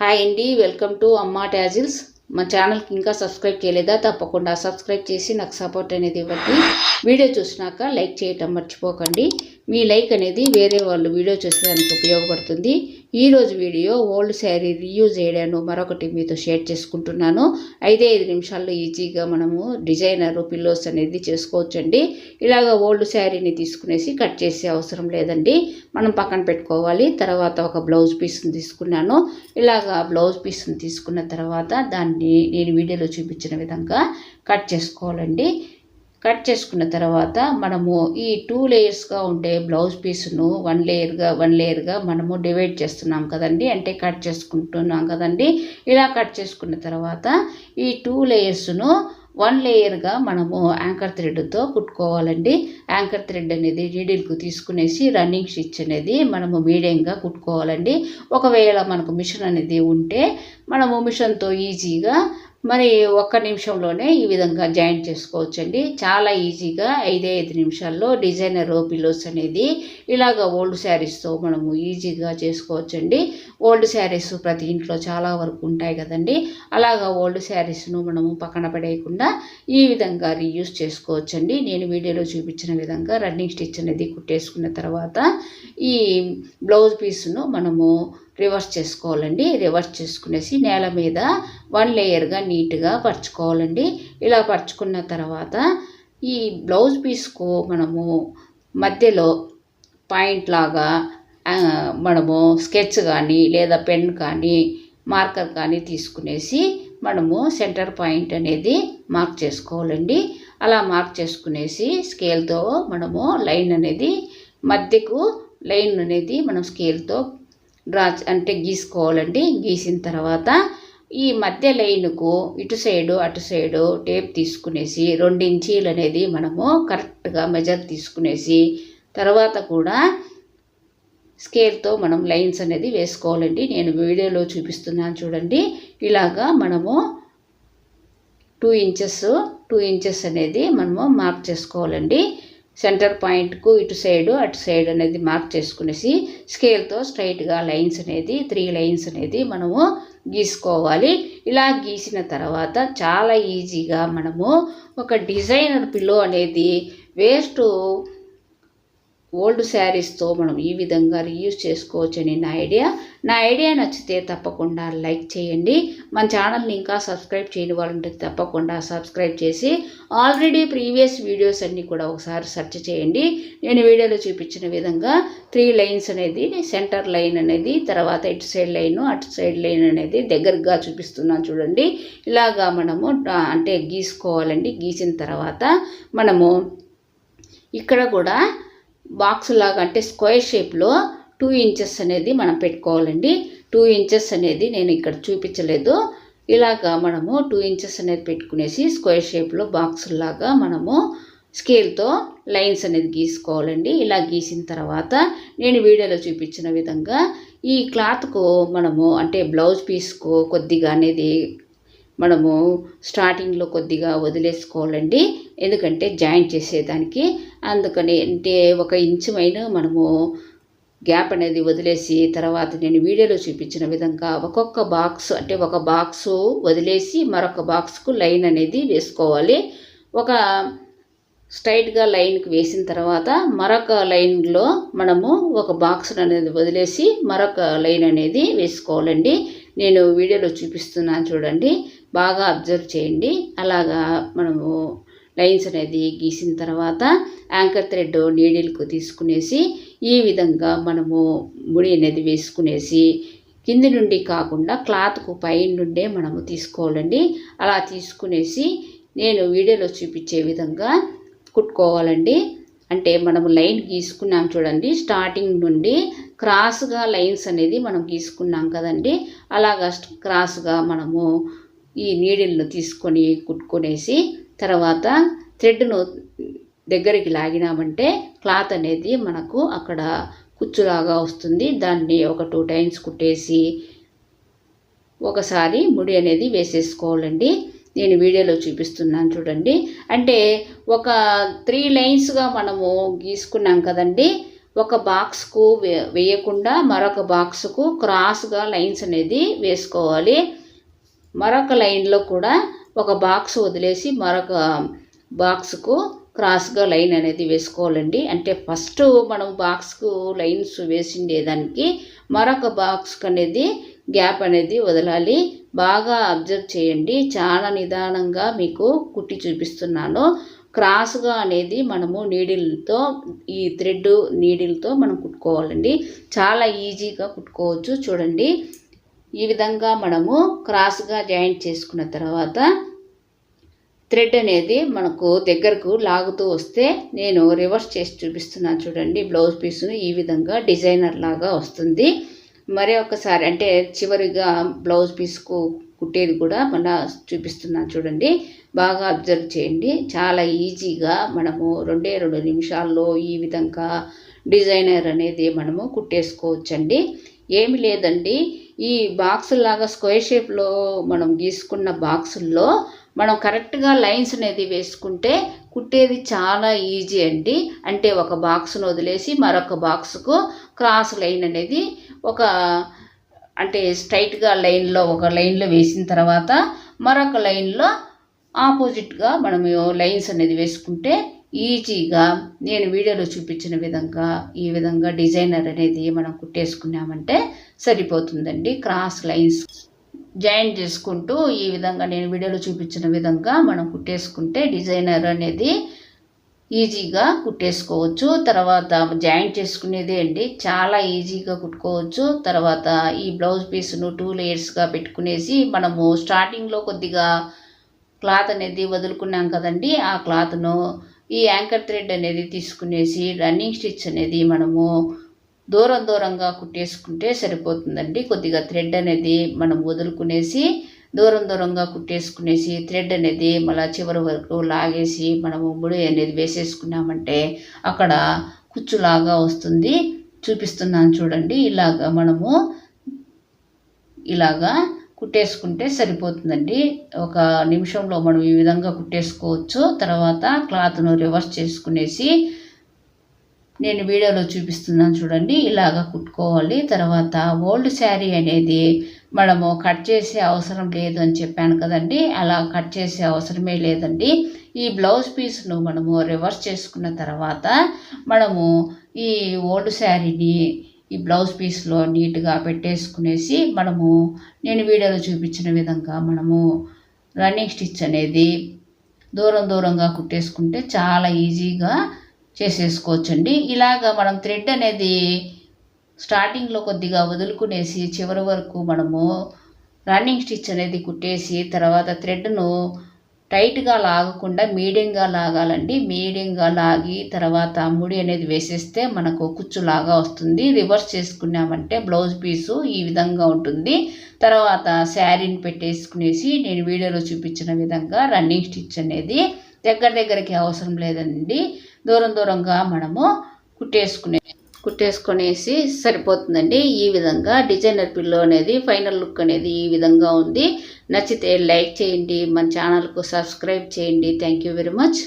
Hi అండి welcome to అమ్మా tassels మా ఛానల్కి ఇంకా సబ్స్క్రైబ్ చేయలేదా? తప్పకుండా సబ్స్క్రైబ్ చేసి నాకు సపోర్ట్ అనేది ఇవ్వండి. వీడియో చూసినాక లైక్ చేయటం మర్చిపోకండి. మీ లైక్ అనేది వేరే వాళ్ళు వీడియో చూసేదానికి ఉపయోగపడుతుంది. ఈరోజు వీడియో ఓల్డ్ శారీ రీయూజ్ చేయడాను మరొకటి మీతో షేర్ చేసుకుంటున్నాను. ఐదే ఐదు నిమిషాల్లో ఈజీగా మనము డిజైనర్ పిల్లోస్ అనేది చేసుకోవచ్చండి. ఇలాగ ఓల్డ్ శారీని తీసుకునేసి కట్ చేసే అవసరం లేదండి. మనం పక్కన పెట్టుకోవాలి. తర్వాత ఒక బ్లౌజ్ పీస్ని తీసుకున్నాను. ఇలాగ బ్లౌజ్ పీస్ని తీసుకున్న తర్వాత దాన్ని నేను వీడియోలో చూపించిన విధంగా కట్ చేసుకోవాలండి. కట్ చేసుకున్న తర్వాత మనము ఈ టూ లేయర్స్గా ఉండే బ్లౌజ్ పీస్ను వన్ లేయర్గా వన్ లేయర్గా మనము డివైడ్ చేస్తున్నాం కదండి. అంటే కట్ చేసుకుంటున్నాం కదండి. ఇలా కట్ చేసుకున్న తర్వాత ఈ టూ లేయర్స్ను వన్ లేయర్గా మనము యాంకర్ థ్రెడ్తో కుట్టుకోవాలండి. యాంకర్ థ్రెడ్ అనేది నీడిల్కు తీసుకునేసి రన్నింగ్ స్టిచ్ అనేది మనము మీడియంగా కుట్టుకోవాలండి. ఒకవేళ మనకు మిషన్ అనేది ఉంటే మనము మిషన్తో ఈజీగా మరి ఒక్క నిమిషంలోనే ఈ విధంగా జాయింట్ చేసుకోవచ్చండి. చాలా ఈజీగా ఐదే ఐదు నిమిషాల్లో డిజైనర్ పిల్లోస్ అనేది ఇలాగ ఓల్డ్ శారీస్తో మనము ఈజీగా చేసుకోవచ్చండి. ఓల్డ్ శారీస్ ప్రతి ఇంట్లో చాలా వరకు ఉంటాయి కదండి. అలాగా ఓల్డ్ శారీస్ను మనము పక్కన పడేయకుండా ఈ విధంగా రీయూస్ చేసుకోవచ్చండి. నేను వీడియోలో చూపించిన విధంగా రన్నింగ్ స్టిచ్ అనేది కుట్టేసుకున్న తర్వాత ఈ బ్లౌజ్ పీస్ను మనము రివర్స్ చేసుకోవాలండి. రివర్స్ చేసుకునేసి నేల మీద వన్ లేయర్గా నీట్గా పరుచుకోవాలండి. ఇలా పరుచుకున్న తర్వాత ఈ బ్లౌజ్ పీస్కు మనము మధ్యలో పాయింట్ లాగా మనము స్కెచ్ కానీ లేదా పెన్ కానీ మార్కర్ కానీ తీసుకునేసి మనము సెంటర్ పాయింట్ అనేది మార్క్ చేసుకోవాలండి. అలా మార్క్ చేసుకునేసి స్కేల్తో మనము లైన్ అనేది మధ్యకు లైన్ అనేది మనం స్కేల్తో డ్రా అంటే గీసుకోవాలండి. గీసిన తర్వాత ఈ మధ్య లైన్కు ఇటు సైడు అటు సైడు టేప్ తీసుకునేసి రెండు ఇంచీలు అనేది మనము కరెక్ట్గా మెజర్ తీసుకునేసి తర్వాత కూడా స్కేల్తో మనం లైన్స్ అనేది వేసుకోవాలండి. నేను వీడియోలో చూపిస్తున్నాను చూడండి. ఇలాగా మనము టూ ఇంచెస్ టూ ఇంచెస్ అనేది మనము మార్క్ చేసుకోవాలండి. సెంటర్ పాయింట్కు ఇటు సైడు అటు సైడ్ అనేది మార్క్ చేసుకునేసి స్కేల్తో స్ట్రైట్గా లైన్స్ అనేది త్రీ లైన్స్ అనేది మనము గీసుకోవాలి. ఇలా గీసిన తర్వాత చాలా ఈజీగా మనము ఒక డిజైనర్ పిల్లో అనేది వేస్ట్ ఓల్డ్ శారీస్తో మనం ఈ విధంగా రీయూజ్ చేసుకోవచ్చని నా ఐడియా. నా ఐడియా నచ్చితే తప్పకుండా లైక్ చేయండి. మన ఛానల్ని ఇంకా సబ్స్క్రైబ్ చేయని వాళ్ళంటే తప్పకుండా సబ్స్క్రైబ్ చేసి ఆల్రెడీ ప్రీవియస్ వీడియోస్ అన్నీ కూడా ఒకసారి సెర్చ్ చేయండి. నేను వీడియోలో చూపించిన విధంగా త్రీ లైన్స్ అనేది సెంటర్ లైన్ అనేది తర్వాత ఇటు సైడ్ లైన్ అటు సైడ్ లైన్ అనేది దగ్గరగా చూపిస్తున్నాను చూడండి. ఇలాగా మనము అంటే గీసుకోవాలండి. గీసిన తర్వాత మనము ఇక్కడ కూడా బాక్స్ లాగా అంటే స్క్వేర్ షేప్లో టూ ఇంచెస్ అనేది మనం పెట్టుకోవాలండి. టూ ఇంచెస్ అనేది నేను ఇక్కడ చూపించలేదు. ఇలాగా మనము టూ ఇంచెస్ అనేది పెట్టుకునేసి స్క్వేర్ షేప్లో బాక్స్ లాగా మనము స్కేల్తో లైన్స్ అనేది గీసుకోవాలండి. ఇలా గీసిన తర్వాత నేను వీడియోలో చూపించిన విధంగా ఈ క్లాత్కు మనము అంటే బ్లౌజ్ పీస్కు కొద్దిగా అనేది మనము స్టార్టింగ్లో కొద్దిగా వదిలేసుకోవాలండి. ఎందుకంటే జాయింట్ చేసేదానికి. అందుకని అంటే ఒక ఇంచు మనము గ్యాప్ అనేది వదిలేసి తర్వాత నేను వీడియోలో చూపించిన విధంగా ఒక్కొక్క బాక్స్ అంటే ఒక బాక్స్ వదిలేసి మరొక బాక్స్కు లైన్ అనేది వేసుకోవాలి. ఒక స్ట్రైట్గా లైన్కి వేసిన తర్వాత మరొక లైన్లో మనము ఒక బాక్స్ అనేది వదిలేసి మరొక లైన్ అనేది వేసుకోవాలండి. నేను వీడియోలో చూపిస్తున్నాను చూడండి. బాగా అబ్జర్వ్ చేయండి. అలాగా మనము లైన్స్ అనేది గీసిన తర్వాత యాంకర్ థ్రెడ్ నీడిల్కు తీసుకునేసి ఈ విధంగా మనము ముడి అనేది వేసుకునేసి కింది నుండి కాకుండా క్లాత్కు పైన నుండే మనము తీసుకోవాలండి. అలా తీసుకునేసి నేను వీడియోలో చూపించే విధంగా కుట్టుకోవాలండి. అంటే మనము లైన్ గీసుకున్నాం చూడండి. స్టార్టింగ్ నుండి క్రాస్గా లైన్స్ అనేది మనం గీసుకున్నాం కదండి. అలాగా క్రాస్గా మనము ఈ నీడిల్ను తీసుకొని కుట్టుకునేసి తర్వాత థ్రెడ్ను దగ్గరికి లాగినామంటే క్లాత్ అనేది మనకు అక్కడ కుచ్చులాగా వస్తుంది. దాన్ని ఒక టూ టైమ్స్ కుట్టేసి ఒకసారి ముడి అనేది వేసేసుకోవాలండి. నేను వీడియోలో చూపిస్తున్నాను చూడండి. అంటే ఒక త్రీ లైన్స్గా మనము గీసుకున్నాం కదండి. ఒక బాక్స్కు వే- వేయకుండా మరొక బాక్స్కు క్రాస్గా లైన్స్ అనేది వేసుకోవాలి. మరొక లైన్లో కూడా ఒక బాక్స్ వదిలేసి మరొక um, బాక్స్కు క్రాస్గా లైన్ అనేది వేసుకోవాలండి. అంటే ఫస్ట్ మనం బాక్స్కు లైన్స్ వేసిండేదానికి మరొక బాక్స్కి అనేది గ్యాప్ అనేది వదలాలి. బాగా అబ్జర్వ్ చేయండి. చాలా నిదానంగా మీకు కుట్టి చూపిస్తున్నాను. క్రాస్గా అనేది మనము నీడిల్తో ఈ థ్రెడ్ నీడిల్తో మనం కుట్టుకోవాలండి. చాలా ఈజీగా కుట్టుకోవచ్చు. చూడండి. ఈ విధంగా మనము క్రాస్గా జాయింట్ చేసుకున్న తర్వాత థ్రెడ్ అనేది మనకు దగ్గరకు లాగుతూ వస్తే నేను రివర్స్ చేసి చూపిస్తున్నాను చూడండి బ్లౌజ్ పీస్ను ఈ విధంగా డిజైనర్ లాగా వస్తుంది. మరి ఒకసారి అంటే చివరిగా బ్లౌజ్ పీస్కు కుట్టేది కూడా మన చూపిస్తున్నాను చూడండి. బాగా అబ్జర్వ్ చేయండి. చాలా ఈజీగా మనము రెండే రెండు నిమిషాల్లో ఈ విధంగా డిజైనర్ అనేది మనము కుట్టేసుకోవచ్చండి. ఏమి లేదండి. ఈ బాక్స్ లాగా స్క్వేర్ షేప్లో మనం గీసుకున్న బాక్సుల్లో మనం కరెక్ట్గా లైన్స్ అనేది వేసుకుంటే కుట్టేది చాలా ఈజీ అండి. అంటే ఒక బాక్స్ను వదిలేసి మరొక బాక్స్కు క్రాస్ లైన్ అనేది ఒక అంటే స్ట్రైట్గా లైన్లో ఒక లైన్లో వేసిన తర్వాత మరొక లైన్లో ఆపోజిట్గా మనం లైన్స్ అనేది వేసుకుంటే ఈజీగా నేను వీడియోలో చూపించిన విధంగా ఈ విధంగా డిజైనర్ అనేది మనం కుట్టేసుకున్నామంటే సరిపోతుందండి. క్రాస్ లైన్స్ జాయిన్ చేసుకుంటూ ఈ విధంగా నేను వీడియోలో చూపించిన విధంగా మనం కుట్టేసుకుంటే డిజైనర్ అనేది ఈజీగా కుట్టేసుకోవచ్చు. తర్వాత జాయింట్ చేసుకునేదే అండి. చాలా ఈజీగా కుట్టుకోవచ్చు. తర్వాత ఈ బ్లౌజ్ పీస్ను టూ లేయర్స్గా పెట్టుకునేసి మనము స్టార్టింగ్లో కొద్దిగా క్లాత్ అనేది వదులుకున్నాం కదండి. ఆ క్లాత్ను ఈ యాంకర్ థ్రెడ్ అనేది తీసుకునేసి రన్నింగ్ స్టిచ్ అనేది మనము దూరం దూరంగా కుట్టేసుకుంటే సరిపోతుందండి. కొద్దిగా థ్రెడ్ అనేది మనం వదులుకునేసి దూరం దూరంగా కుట్టేసుకునేసి థ్రెడ్ అనేది మళ్ళీ చివరి వరకు లాగేసి మనము ముడి అనేది వేసేసుకున్నామంటే అక్కడ కుచ్చులాగా వస్తుంది. చూపిస్తున్నాను చూడండి. ఇలాగా మనము ఇలాగా కుట్టేసుకుంటే సరిపోతుందండి. ఒక నిమిషంలో మనం ఈ విధంగా కుట్టేసుకోవచ్చు. తర్వాత క్లాత్ను రివర్స్ చేసుకునేసి నేను వీడియోలో చూపిస్తున్నాను చూడండి. ఇలాగ కుట్టుకోవాలి. తర్వాత ఓల్డ్ శారీ అనేది మనము కట్ చేసే అవసరం లేదు అని చెప్పాను కదండి. అలా కట్ చేసే అవసరమే లేదండి. ఈ బ్లౌజ్ పీస్ను మనము రివర్స్ చేసుకున్న తర్వాత మనము ఈ ఓల్డ్ శారీని ఈ బ్లౌజ్ పీస్లో నీట్గా పెట్టేసుకునేసి మనము నేను వీడియోలో చూపించిన విధంగా మనము రన్నింగ్ స్టిచ్ అనేది దూరం దూరంగా కుట్టేసుకుంటే చాలా ఈజీగా చేసేసుకోవచ్చండి. ఇలాగ మనం థ్రెడ్ అనేది స్టార్టింగ్లో కొద్దిగా వదులుకునేసి చివరి వరకు మనము రన్నింగ్ స్టిచ్ అనేది కుట్టేసి తర్వాత థ్రెడ్ను టైట్గా లాగకుండా మీడియంగా లాగాలండి. మీడియంగా లాగి తర్వాత ముడి అనేది వేసేస్తే మనకు కుచ్చులాగా వస్తుంది. రివర్స్ చేసుకున్నామంటే బ్లౌజ్ పీసు ఈ విధంగా ఉంటుంది. తర్వాత శారీని పెట్టేసుకునేసి నేను వీడియోలో చూపించిన విధంగా రన్నింగ్ స్టిచ్ అనేది దగ్గర దగ్గరికి అవసరం లేదండి. దూరం దూరంగా మనము కుట్టేసుకునే కుట్టేసుకునేసి సరిపోతుందండి. ఈ విధంగా డిజైనర్ పిల్లో అనేది ఫైనల్ లుక్ అనేది ఈ విధంగా ఉంది. నచ్చితే లైక్ చేయండి మన ఛానల్కు సబ్స్క్రైబ్ చేయండి. Thank you very much.